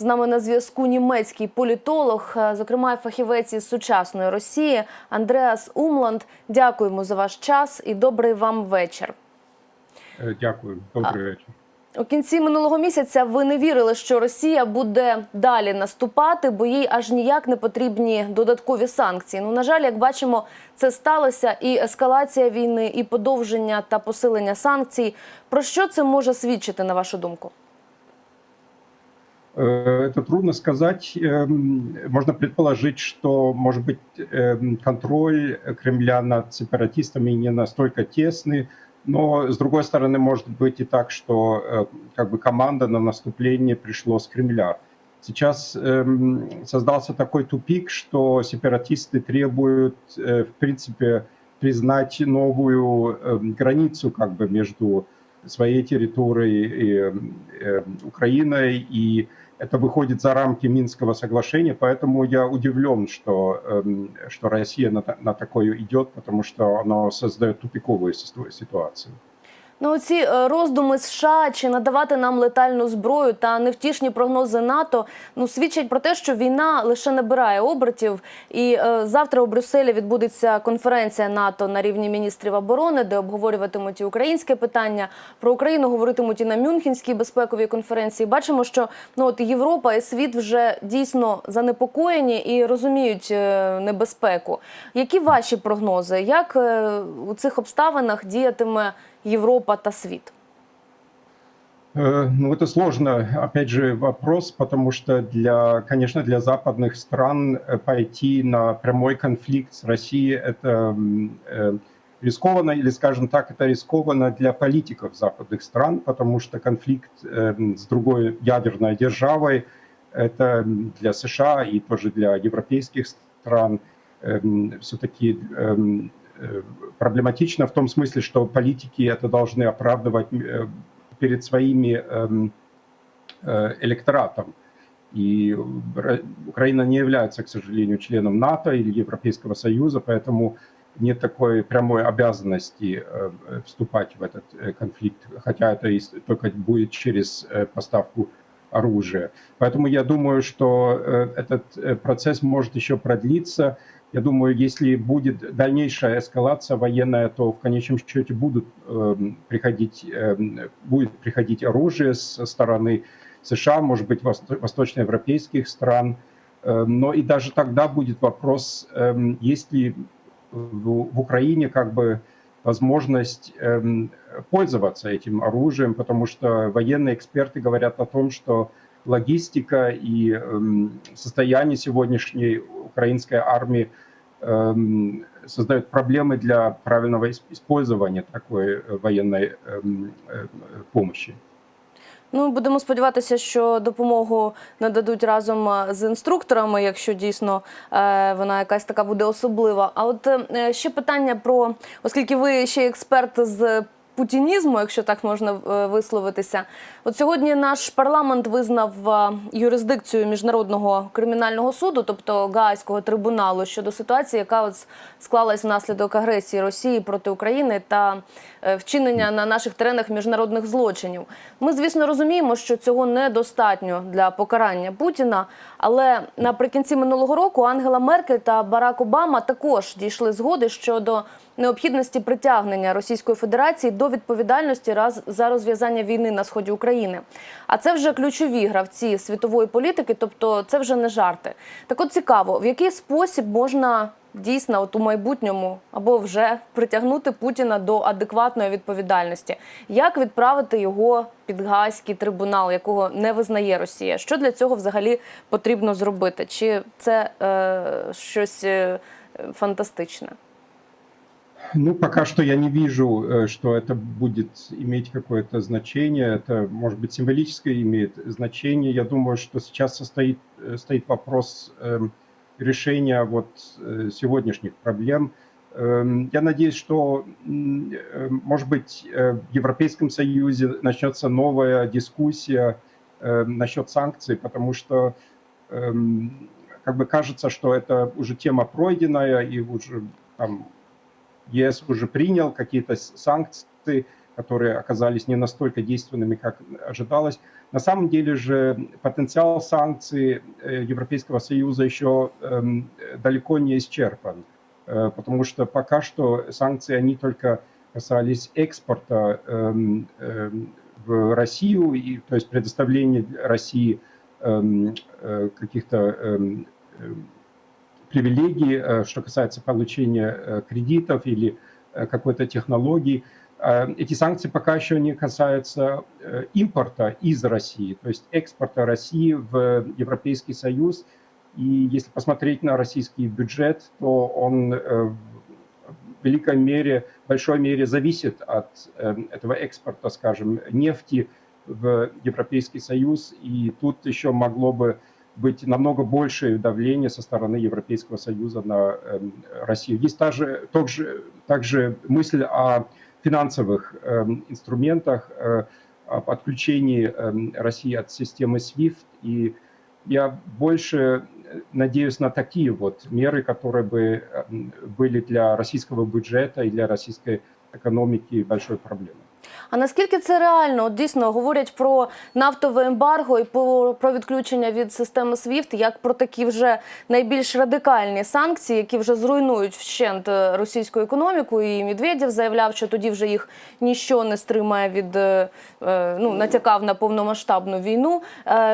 З нами на зв'язку німецький політолог, е, зокрема фахівець із сучасної Росії Андреас Умланд. Дякуємо за ваш час і добрий вам вечір. Е, Дякую, добрий вечір. У кінці минулого місяця ви не вірили, що Росія буде далі наступати, бо їй аж ніяк не потрібні додаткові санкції. Ну на жаль, як бачимо, це сталося. І ескалація війни, і подовження та посилення санкцій. Про що це може свідчити на вашу думку? Э, Это трудно сказать. Эм, Можно предположить, что, может быть, эм, контроль Кремля над сепаратистами не настолько тесный, но, с другой стороны, может быть и так, что э, как бы команда на наступление пришло с Кремля. Сейчас эм, создался такой тупик, что сепаратисты требуют, э, в принципе, признать новую границу как бы между своей территорией и э, Украиной, и это выходит за рамки Минского соглашения, поэтому я удивлен, что, эм, что Россия на, на такое идет, потому что оно создает тупиковую ситу- ситуацию. Ну, ці е, роздуми США чи надавати нам летальну зброю та невтішні прогнози НАТО ну свідчать про те, що війна лише набирає обертів. І е, завтра у Брюсселі відбудеться конференція НАТО на рівні міністрів оборони, де обговорюватимуть і українське питання. Про Україну говоритимуть і на Мюнхенській безпековій конференції. Bачимо, що ну от Європа і світ вже дійсно занепокоєні і розуміють е, небезпеку. Які ваші прогнози? Як е, у цих обставинах діятиме Європа та світ? Ну, это сложно, опять же, вопрос, потому что, для, конечно, для западных стран э, пойти на прямой конфликт с Россией – это э, рискованно, или, скажем так, это рискованно для политиков западных стран, потому что конфликт э, с другой ядерной державой – это для США и тоже для европейских стран все-таки проблематично в том смысле, что политики это должны оправдывать э, перед своими эм, э, электоратом. И Ра- Украина не является, к сожалению, членом НАТО или Европейского Союза, поэтому нет такой прямой обязанности э, э, вступать в этот э, конфликт, хотя это только будет через э, поставку оружия. Поэтому я думаю, что э, этот э, процесс может еще продлиться. Я думаю, если будет дальнейшая эскалация военная, то в конечном счете будут эм, приходить, эм, будет приходить оружие со стороны США, может быть, восто- восточноевропейских стран. Э, Но и даже тогда будет вопрос, эм, есть ли в в Украине как бы возможность эм, пользоваться этим оружием, потому что военные эксперты говорят о том, что логистика и эм, состояние сегодняшней украинской армии эм, создают проблемы для правильного ис- использования такой э, военной эм, э, помощи. Ну будемо сподіватися, що допомогу нададуть разом е, з інструкторами, якщо дійсно е, вона якась така буде особлива. А от е, ще питання про, оскільки ви ще експерт з. Путінізму, якщо так можна е, висловитися, от сьогодні наш парламент визнав е, юрисдикцію міжнародного кримінального суду, тобто Гаазького трибуналу, щодо ситуації, яка от склалась внаслідок агресії Росії проти України та е, вчинення на наших теренах міжнародних злочинів. Ми, звісно, розуміємо, що цього недостатньо для покарання Путіна. Але наприкінці минулого року Ангела Меркель та Барак Обама також дійшли згоди щодо необхідності притягнення Російської Федерації до відповідальності раз за розв'язання війни на сході України. А це вже ключові гравці світової політики, тобто це вже не жарти. Так от цікаво, в який спосіб можна дійсно от у майбутньому або вже притягнути Путіна до адекватної відповідальності. Як відправити його під Гаазький трибунал, якого не визнає Росія? Що для цього взагалі потрібно зробити? Чи це е, щось е, фантастичне? Ну, пока что я не вижу, э, что это будет иметь какое-то значение. Это, может быть, символическое имеет значение. Я думаю, что сейчас состоит, э, стоит вопрос эм, решения вот э, сегодняшних проблем. Эм, Я надеюсь, что, может быть, в Европейском Союзе начнется новая дискуссия э, насчет санкций, потому что эм, как бы кажется, что это уже тема пройденная и уже там ЕС уже принял какие-то санкции, которые оказались не настолько действенными, как ожидалось. На самом деле же потенциал санкций э, Европейского Союза еще эм, далеко не исчерпан, Э, потому что пока что санкции, они только касались экспорта эм, эм, в Россию, и, то есть предоставления России э, каких-то привилегий, э, что касается получения э, кредитов или э, какой-то технологии. Эти санкции пока еще не касаются импорта из России, то есть экспорта России в Европейский Союз. И если посмотреть на российский бюджет, то он в великой мере, большой мере зависит от этого экспорта, скажем, нефти в Европейский Союз. И тут еще могло бы быть намного большее давление со стороны Европейского Союза на э, Россию. Есть также, также, также мысль о финансовых э, инструментах, э, об отключении э, России от системы SWIFT. И я больше надеюсь на такие вот меры, которые бы э, были для российского бюджета и для российской экономики большой проблемой. А наскільки це реально? От дійсно говорять про нафтове ембарго і про, відключення від системи SWIFT, як про такі вже найбільш радикальні санкції, які вже зруйнують вщент е, російську економіку. І Медведєв заявляв, що тоді вже їх ніщо не стримає від е, е, ну натякав на повномасштабну війну.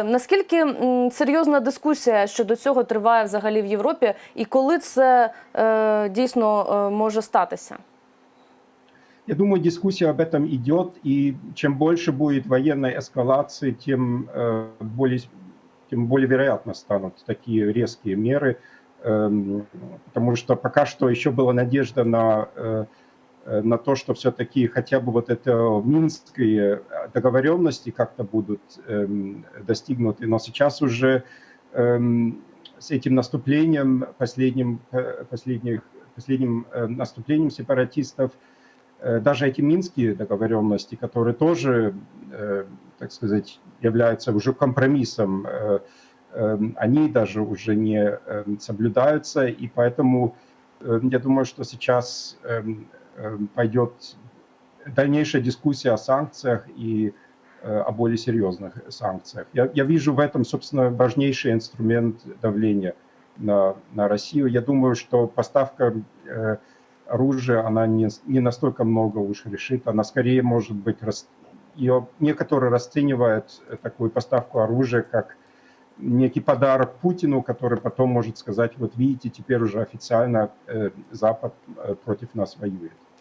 Наскільки серйозна дискусія щодо цього триває взагалі в Європі, і коли це дійсно може статися? Я думаю, дискуссия об этом идет, и чем больше будет военной эскалации, тем э, более, тем более вероятно станут такие резкие меры, эм, потому что пока что еще была надежда на, э, э, на то, что все-таки хотя бы вот это минские договоренности как-то будут эм, достигнуты, но сейчас уже эм, с этим наступлением, последним, последних, последним наступлением сепаратистов, даже эти минские договоренности, которые тоже, э, так сказать, являются уже компромиссом, э, э, они даже уже не э, соблюдаются, и поэтому э, я думаю, что сейчас э, э, пойдет дальнейшая дискуссия о санкциях и э, о более серьезных санкциях. Я, я вижу в этом, собственно, важнейший инструмент давления на, на Россию. Я думаю, что поставка э, оружия, она не, не настолько много уж решит, она скорее может быть, рас, ее некоторые расценивают такую поставку оружия как некий подарок Путину, который потом может сказать, вот видите, теперь уже официально э, Запад э, против нас воюет.